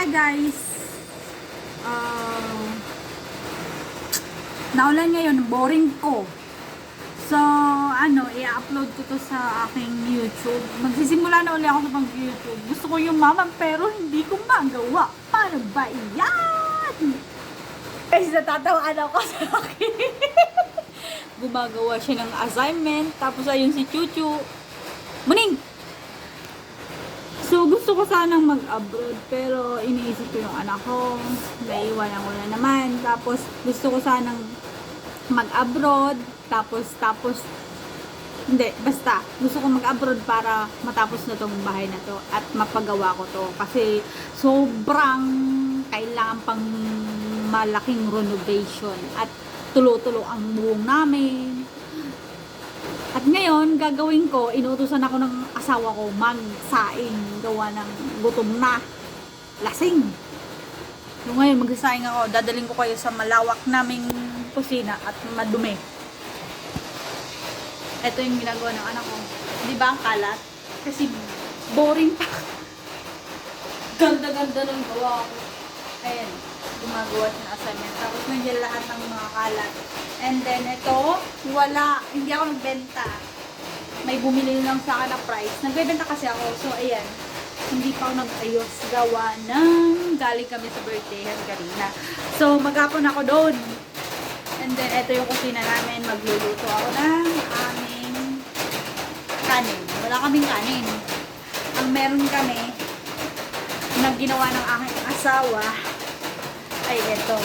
Hi guys! Uh, naulan ngayon, boring ko. So, ano, i-upload ko to sa aking YouTube. Magsisimula na uli ako sa pag-YouTube. Gusto ko yung mama pero hindi ko magawa. Paano ba yan? Guys, natatawaan ako sa akin. Gumagawa siya ng assignment. Tapos ayun si Chuchu. Muning! Gusto ko sanang mag-abroad, pero iniisip ko yung anak ko, naiiwanan ko na naman. Tapos, gusto ko sanang mag-abroad, tapos, tapos, hindi, basta, gusto ko mag-abroad para matapos na tong bahay na to at mapagawa ko to. Kasi, sobrang kailangan pang malaking renovation at tulo-tulo ang buong namin. At ngayon, gagawin ko, inuutosan ako ng asawa ko magsaing, gawa ng gutom na, lasing. So ngayon, magsasaing ako, dadaling ko kayo sa malawak naming kusina at madumi. Ito yung ginagawa ng anak ko. Di ba ang kalat? Kasi boring pa. Ganda-ganda ng gawa ko. Ayan, gumagawa siya ng assignment. Tapos nandiyan lahat ng mga kalat. And then ito, wala, hindi ako nagbenta. May bumili lang sa akin na price. Nagbebenta kasi ako. So, ayan. Hindi pa ako nag-ayos gawa ng galing kami sa birthday ng Karina. So, maghapon ako doon. And then, ito yung kusina namin. Magluluto ako ng aming kanin. Wala kaming kanin. Ang meron kami na ginawa ng aking asawa ay ito.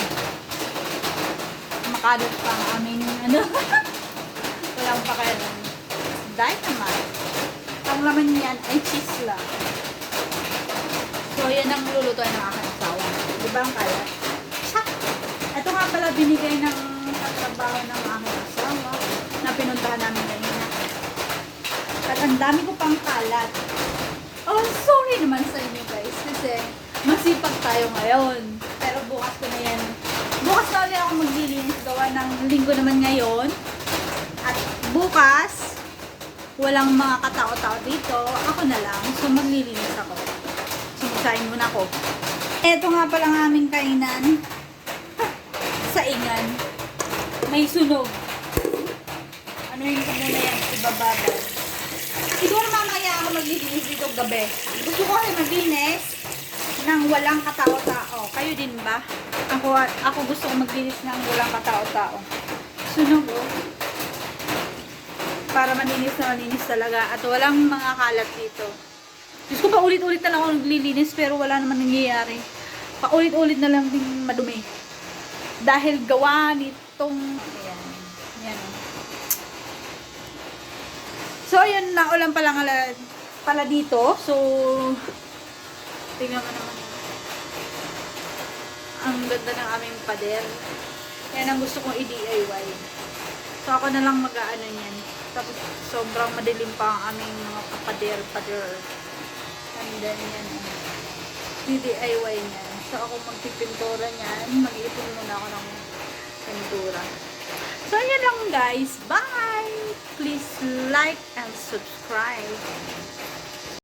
Makadot pa ang aming ano. Walang pakialam. Dynamite. Ang laman niyan ay cheese lang. So, yan ang lulutuin ng aking asawa. Di ang kalat? Siya! Ito nga pala binigay ng katrabaho ng aking asawa na pinuntahan namin kanina. At ang dami ko pang kalat. Oh, sorry naman sa inyo guys kasi masipag tayo ngayon. Bukas ko na yan. Bukas na ulit ako maglilinis gawa ng linggo naman ngayon. At bukas, walang mga katao-tao dito. Ako na lang. So maglilinis ako. Sumusahin muna ako. Ito nga pala ang aming kainan. Sa ingan. May sunog. Ano yung muna yan? Ibababad. Siguro mamaya ako maglilinis dito gabi. Gusto ko kasi maglinis ng walang katao-tao. Kayo din ba? Ako, ako gusto ko maglinis ng walang katao-tao. Sunog oh. Para maninis na maninis talaga. At walang mga kalat dito. Diyos ko pa ulit-ulit na lang ako naglilinis pero wala naman nangyayari. Paulit-ulit na lang din madumi. Dahil gawa nitong... Ayan. Ayan. So, ayun, naulan pala nga pala dito. So, tingnan mo naman. Ang ganda ng aming pader. Yan ang gusto kong i-DIY. So, ako na lang mag-aano niyan. Tapos, sobrang madilim pa ang aming mga kapader-pader. And then, yan. i-DIY niyan. So, ako magpipintura niyan. Mag-iipon muna ako ng pintura. So, yan lang guys. Bye! Please like and subscribe.